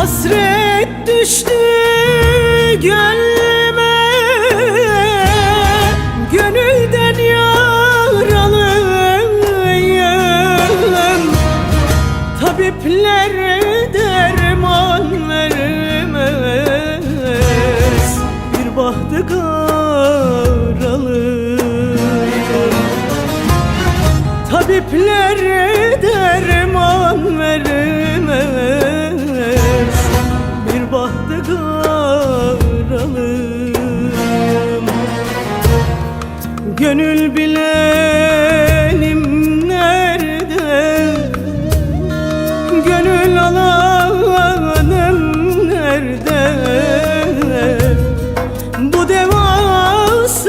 Hasret düştü gönlüme Gönül bilenim nerede? Gönül alanım nerede? Bu devasız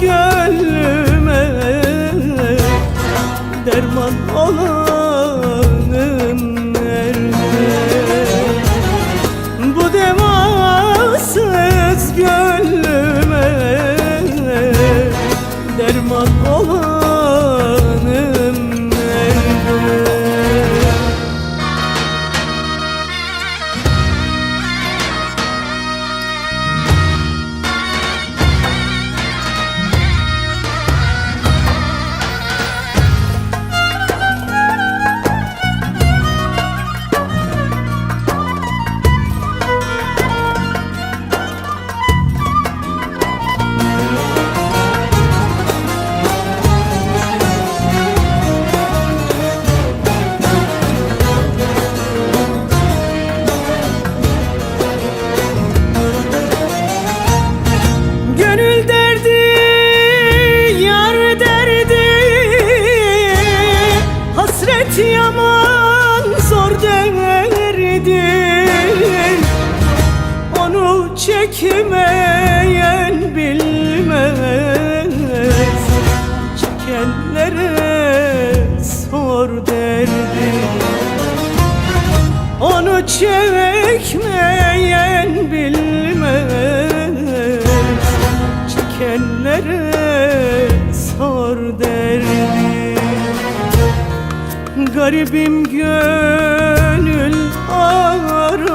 gönlüme Derman olanım yaman zor derdi Onu çekmeyen bilmez. Çekenlere sor derdi onu çekmeyen bilmez Garibim gönül arar